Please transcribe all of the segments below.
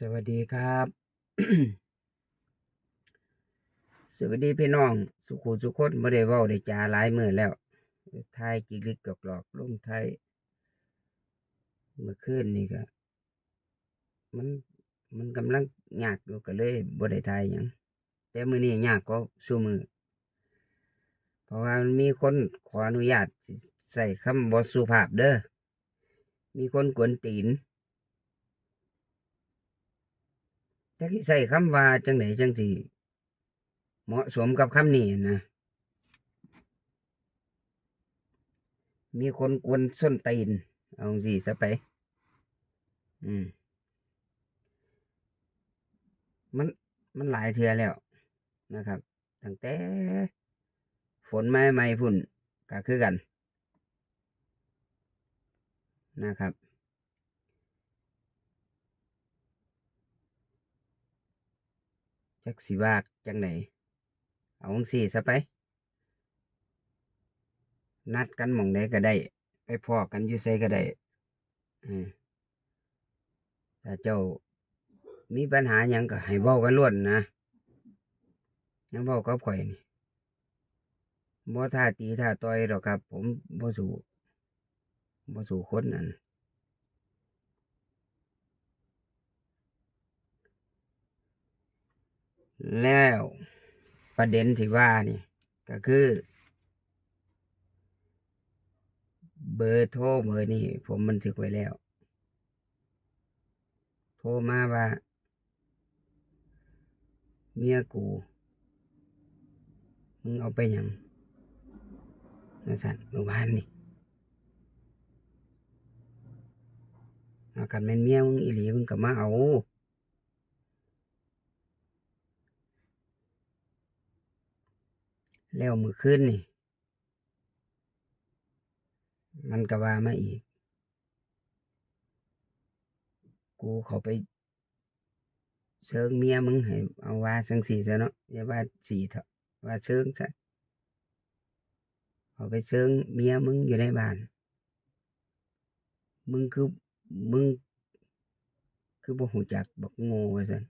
สวัสดีครับ สวัสดีพี่น้อง สุขุสุคนบ่ได้เว้าได้จาหลายมือแล้วทายจิลิกจอกหลอกลงไทยเมื่อคืนนี่ก็มันมันกำลังยากอยู่ก็เลยบ่ได้ทายยังแต่มือนี้ยากก็ซุมื้อเพราะว่ามันมีคนขออนุญาตใส่คำบ่สุภาพเด้อมีคนกวนตีน จักสิใส่คำว่าจังไดจังสิเหมาะสมกับคำนี้นะ มีคนกวนส้นตีน เอาสิซะไป อืม มันมันหลายเทือแล้วนะครับ ตั้งแต่ ฝนไมาใหม่พุ่นก็คือกันนะครับ จักสิว่าจังไหนเอาจังสี่ซะไป นัดกันหม่องใดก็ได้ ไปพอกันอยู่ไสก็ได้อืมถ้าเจ้ามีปัญหาหยังก็ให้เว้ากันล้วนนะยังเว้ากับข่อยนี่บ่ท่าตีท่าต่อยดอกครับ ผมบ่สู้บ่สู้คนนั่น แล้วประเด็นที่ว่านี่ก็คือ เบอร์โทรเบอร์นี่ผมบันทึกไว้แล้ว โทรมาว่า เมียกู มึงเอาไปยังมาสั่นเมื่อวานนี่เอากันแม่นเมียมึงอีหลีมึงก็มาเอา แล้วมือขึ้นนี่ มันก็ว่ามาอีก กูเขาไปเชิงเมียมึงให้เอาว่าสังสีซะเนาะอย่าว่าสีเถอะว่าเชิงซะเขาไปเชิงเมียมึงอยู่ในบ้าน มึงคือมึง คือบ่หูจักบักโง่ว่าซั่น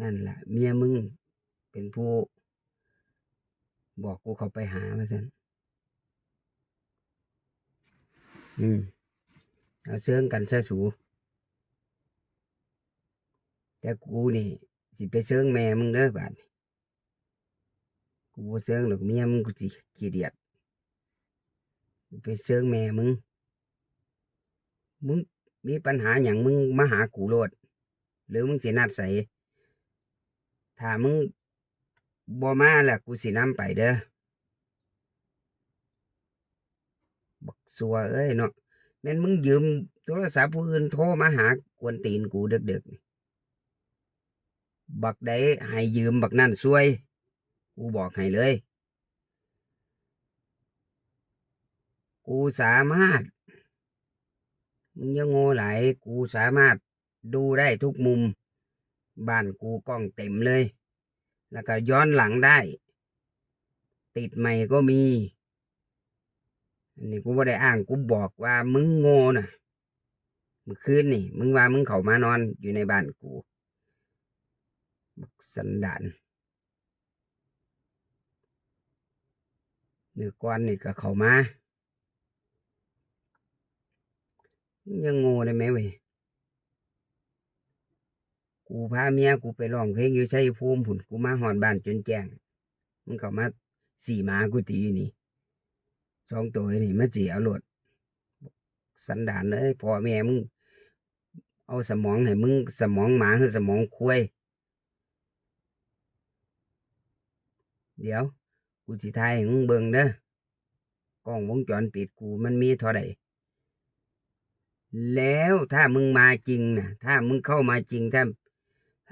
นั่นแหละเมียมึงเป็นผู้ บอกกูเขาไปหามาสันอืมเอาเสื่องกันซะสู แต่กูนี่ สิไปเสื่องแม่มึงเด้อบาดนี้กูเสื่องหรอกเมียมึงกูสิขี้เดียดไปเสื่องแม่มึง มึงมีปัญหาอย่างมึงมาหากูโลด หรือมึงสินัดใส่ถ้ามึง บ่มาแหละกูสินำไปเด้อบักสัวเอ้ยเนาะแม่นมึงยืมโทรศัพท์ผู้อื่นโทรมาหากวนตีนกูเดึกๆบักใดให้ยืมบักนั่นซวย กูบอกให้เลย กูสามารถ มึงยังโง่หลายกูสามารถดูได้ทุกมุม บ้านกูกล้องเต็มเลย แล้วก็ย้อนหลังได้ ติดใหม่ก็มี อันนี้กูบ่ได้อ้างกูบอกว่ามึงโง่น่ะเมื่อคืนนี่ มึงว่ามึงเข้ามานอนอยู่ในบ้านกูบักสันดานเมื่อก่อนนี่ก็เข้ามา ยังโง่ได้ไหมเว้ย กูพาเมียกูไปร้องเพลงอยู่ชัยภูมิผุนกูมาหอนบ้านจนแจ้งมึงเข้ามาสี่หมากูตีอยู่นี่สองตัวนี่มาจีเอาหลดสันดานเลยพ่อแม่มึงเอาสมองให้มึงสมองหมาหรือสมองควยเดี๋ยว กูสิทายให้มึงเบิ่งเด้อกล้องวงจรปิดกูมันมีเท่าใดแล้วถ้ามึงมาจริงนะถ้ามึงเข้ามาจริงถ้า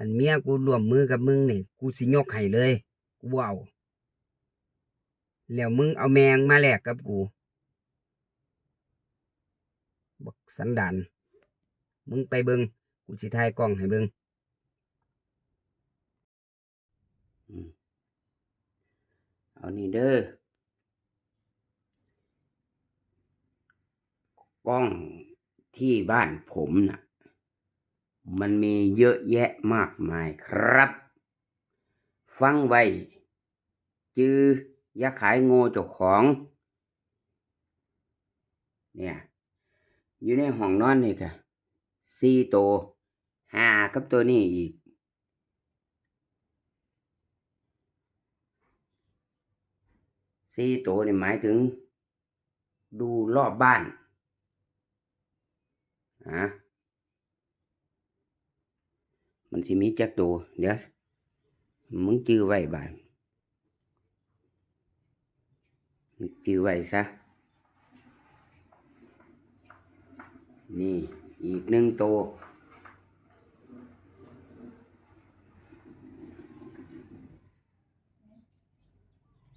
หันเมียกูร่วมมือกับมึงนี่กูสิยกให้เลย กูบ่เอาแล้วมึงเอาแมงมาแลกกับกูบักสันดานมึงไปเบิงกูสิถ่ายกล้องให้เบิงเอานี่เด้อกล้องที่บ้านผมน่ะ มันมีเยอะแยะมากมายครับ ฟังไว้ จืออย่าขายโง่เจ้าของ เนี่ย อยู่ในห้องนอนนี่ค่ะสี่ตัวห้ากับตัวนี้อีกสี่ตัวนี่หมายถึง ดูรอบบ้านฮะ มันสิมีจักตัวเดี๋ยวมึงจื้อไว้บ้านมึงจื้อไว้ซะ นี่ อีกหนึ่งตัว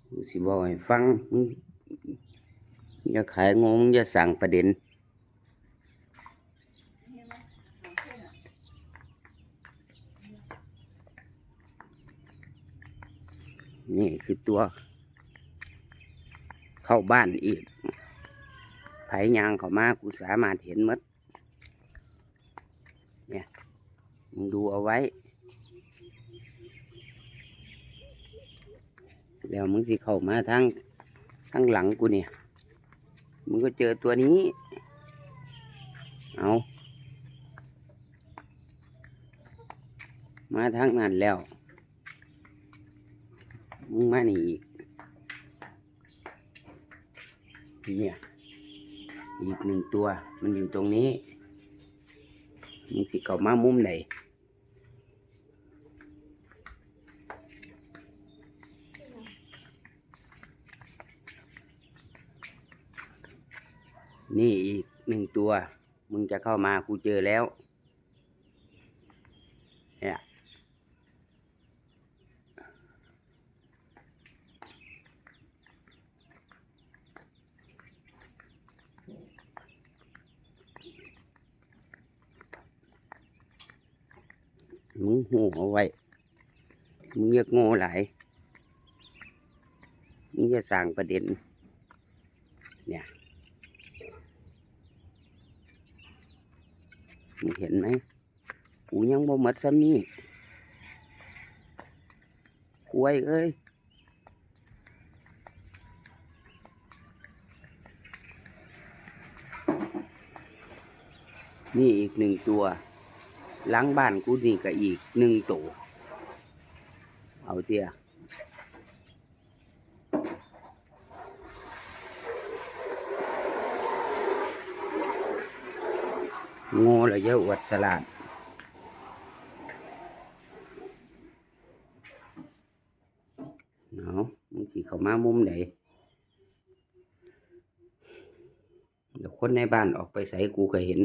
กูสิบอกให้ฟังมึงอย่าขายงงอย่าสั่งประเด็น นี่คือตัว เข้าบ้านอีกไผยางเข้ามากูสามารถเห็นหมดเนี่ยมึงดูเอาไว้ แล้วมึงสิเข้ามาทางทางหลังกูเนี่ย มึงก็เจอตัวนี้ เอามาทางนั้นแล้ว มึงมานี่อีก เนี่ย อีกหนึ่งตัว มันอยู่ตรงนี้ มึงสิเข้ามามุมไหนนี่อีกหนึ่งตัว มึงจะเข้ามากูเจอแล้ว เนี่ย มึงหูเอาไว้ มึงอย่าโง่หลาย มึงอย่าสร้างประเด็น เนี่ยมึงเห็นไหมกูยังบ่หมดซ้ำนี่กล้วยเอ้ยนี่อีกหนึ่งตัว หล้างบ้านกูนี่ก็อีกหนึ่งตัวเอาเตียง่และเยอะอวดสลาดเอาะมึงสิเขามามุมไหนเดี๋ยวคนในบ้านออกไปใส่กูก็เห็น